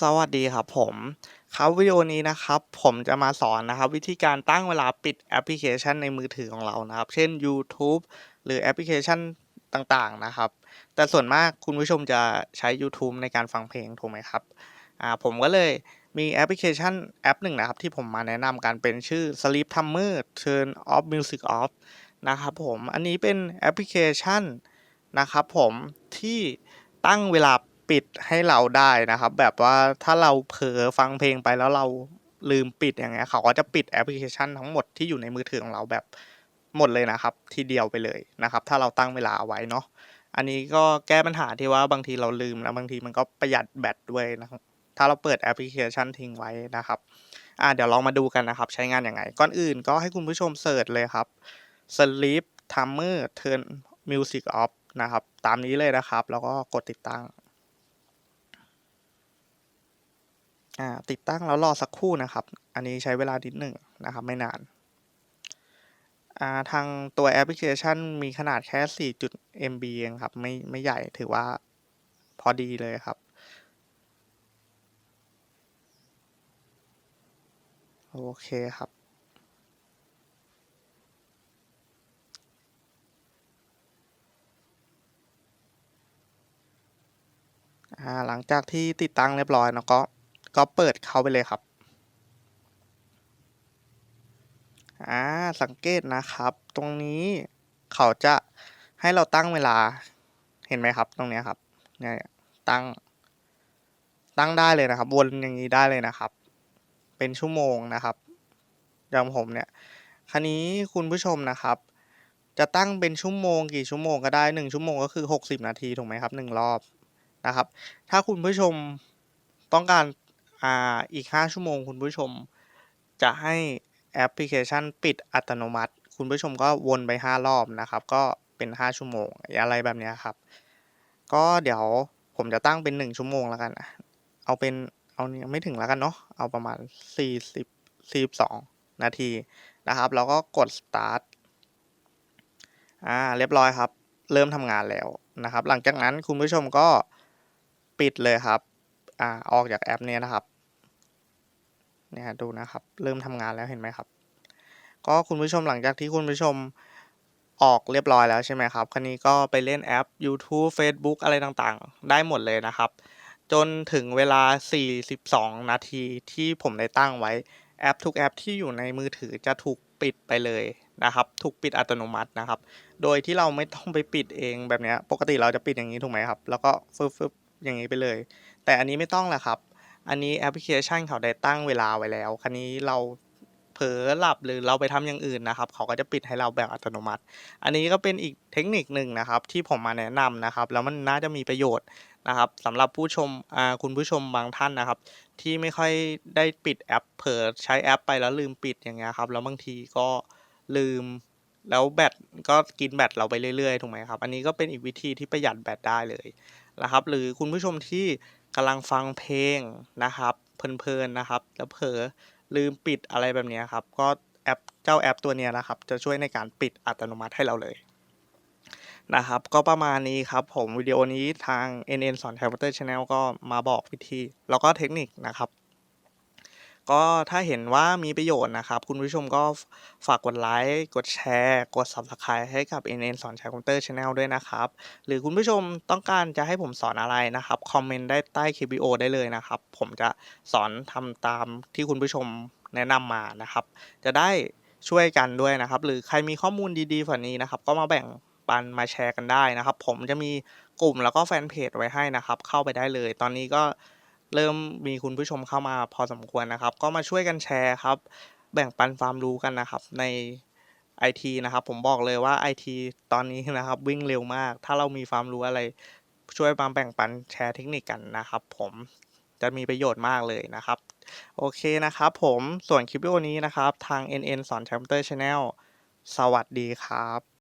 สวัสดีครับผม ครับวิดีโอนี้นะครับ ผมจะมาสอนนะครับ วิธีการตั้งเวลาปิดแอปพลิเคชันในมือถือของเรานะครับ เช่น YouTube หรือแอปพลิเคชันต่างๆนะครับ แต่ส่วนมากคุณผู้ชมจะใช้ YouTube ในการฟังเพลงถูกไหมครับอ่าผมก็เลยมีแอปพลิเคชันแอปหนึ่งนะครับ ที่ผมมาแนะนำกันเป็นชื่อ Sleep Timer Turn Off Music Off นะครับผม อันนี้เป็นแอปพลิเคชันนะครับผมที่ตั้งเวลา ปิดให้เราได้นะครับ แบบว่าถ้าเราเผลอฟังเพลงไปแล้วเราลืมปิดอย่างเงี้ยเขาก็จะปิดแอปพลิเคชันทั้งหมดที่อยู่ในมือถือของเราแบบหมดเลยนะครับ ทีเดียวไปเลยนะครับ ถ้าเราตั้งเวลาไว้เนาะอันนี้ก็แก้ปัญหาที่ว่าบางทีเราลืมแล้วบางทีมันก็ประหยัดแบตด้วยนะครับถ้าเราเปิดแอปพลิเคชันทิ้งไว้นะครับอ่าเดี๋ยวลองมาดูกันนะครับ ใช้งานยังไง ก่อนอื่นก็ให้คุณผู้ชมเสิร์ชเลยครับ sleep timer turn music off นะครับ ตามนี้เลยนะครับ แล้วก็กดติดตั้ง อ่าติดตั้งแล้วรอสักครู่นะครับ อันนี้ใช้เวลานิดหนึ่งนะครับไม่นานอ่าทางตัวแอปพลิเคชันมีขนาดแค่4 MB เองครับไม่ไม่ใหญ่ถือว่าพอดีเลยครับ โอเคครับหลังจากที่ติดตั้งเรียบร้อยเนาะก็ ก็เปิดเข้าไปเลยครับ อ่า สังเกตนะครับ ตรงนี้เขาจะให้เราตั้งเวลา เห็นไหมครับ ตรงนี้ครับ เนี่ย ตั้ง ตั้งได้เลยนะครับ วนอย่างนี้ได้เลยนะครับ เป็นชั่วโมงนะครับอย่างผมเนี่ย คราวนี้คุณผู้ชมนะครับ จะตั้งเป็นชั่วโมงกี่ชั่วโมงก็ได้หนึ่งชั่วโมงก็คือหกสิบนาทีถูกไหมครับหนึ่งรอบนะครับ ถ้าคุณผู้ชมต้องการ อ่าอีกห้าชั่วโมงคุณผู้ชม จะให้แอปพลิเคชันปิดอัตโนมัติ คุณผู้ชมก็วนไปห้ารอบนะครับ ก็เป็นห้าชั่วโมงอะไรแบบนี้ครับ ก็เดี๋ยวผมจะตั้งเป็นหนึ่งชั่วโมงแล้วกัน เอาเป็นเอาเนี่ยไม่ถึงแล้วกันเนาะเอาประมาณสี่สิบสี่สองนาทีนะครับ แล้วก็กด start อ่าเรียบร้อยครับ เริ่มทำงานแล้วนะครับ หลังจากนั้นคุณผู้ชมก็ปิดเลยครับ อ่าออกจากแอปเนี้ยนะครับเนี่ยดูนะครับ เริ่มทำงานแล้วเห็นไหมครับ ก็คุณผู้ชมหลังจากที่คุณผู้ชมออกเรียบร้อยแล้วใช่ไหมครับคราวนี้ก็ไปเล่นแอป YouTube Facebook อะไรต่างๆ ได้หมดเลยนะครับ จนถึงเวลา 42 นาทีที่ผมได้ตั้งไว้แอปทุกแอปที่อยู่ในมือถือจะถูกปิดไปเลยนะครับ ถูกปิดอัตโนมัตินะครับ โดยที่เราไม่ต้องไปปิดเองแบบนี้ปกติเราจะปิดอย่างนี้ถูกไหมครับ แล้วก็ฟึบฟึบอย่างนี้ไปเลย แต่อันนี้ไม่ต้องแหละครับ อันนี้แอปพลิเคชันเขาได้ตั้งเวลาไว้แล้วคราวนี้เราเผลอหลับหรือเราไปทำอย่างอื่นนะครับ เขาก็จะปิดให้เราแบบอัตโนมัติ อันนี้ก็เป็นอีกเทคนิคหนึ่งนะครับ ที่ผมมาแนะนำนะครับ แล้วมันน่าจะมีประโยชน์นะครับสำหรับผู้ชมคุณผู้ชมบางท่านนะครับ ที่ไม่ค่อยได้ปิดแอป เผลอใช้แอปไปแล้วลืมปิดอย่างเงี้ยครับ แล้วบางทีก็ลืมแล้วแบตก็กินแบตเราไปเรื่อยๆถูกไหมครับ อันนี้ก็เป็นอีกวิธีที่ประหยัดแบตได้เลยนะครับ หรือคุณผู้ชมที่ กำลังฟังเพลงนะครับเพลินๆนะครับ แล้วเผลอลืมปิดอะไรแบบนี้ครับ ก็แอปเจ้าแอปตัวนี้นะครับ จะช่วยในการปิดอัตโนมัติให้เราเลยนะครับ ก็ประมาณนี้ครับผมวิดีโอนี้ทาง NN สอน Computer Channel ก็มาบอกวิธี แล้วก็เทคนิคนะครับ ก็ถ้าเห็นว่ามีประโยชน์นะครับ คุณผู้ชมก็ฝากกดไลค์กดแชร์ กด Subscribe ให้กับ NN สอนใช้คอมพิวเตอร์ Channel ด้วยนะครับ หรือคุณผู้ชมต้องการจะให้ผมสอนอะไรนะครับ คอมเมนต์ได้ใต้คลิปวิดีโอได้เลยนะครับ ผมจะสอนทำตามที่คุณผู้ชมแนะนำมานะครับ จะได้ช่วยกันด้วยนะครับ หรือใครมีข้อมูลดีๆฝันนี้นะครับ ก็มาแบ่งปันมาแชร์กันได้นะครับ ผมจะมีกลุ่มแล้วก็แฟนเพจไว้ให้นะครับ เข้าไปได้เลย ตอนนี้ก็ เริ่มมีคุณผู้ชมเข้ามาพอสมควรนะครับ ก็มาช่วยกันแชร์ครับ แบ่งปันความรู้กันนะครับในไอทีนะครับ ผมบอกเลยว่าไอทีตอนนี้นะครับ วิ่งเร็วมาก ถ้าเรามีความรู้อะไร ช่วยมาแบ่งปันแชร์เทคนิคกันนะครับ ผมจะมีประโยชน์มากเลยนะครับ โอเคนะครับ ผมส่วนคลิปวิดีโอนี้นะครับ ทาง NN สอน Computer Channel สวัสดีครับ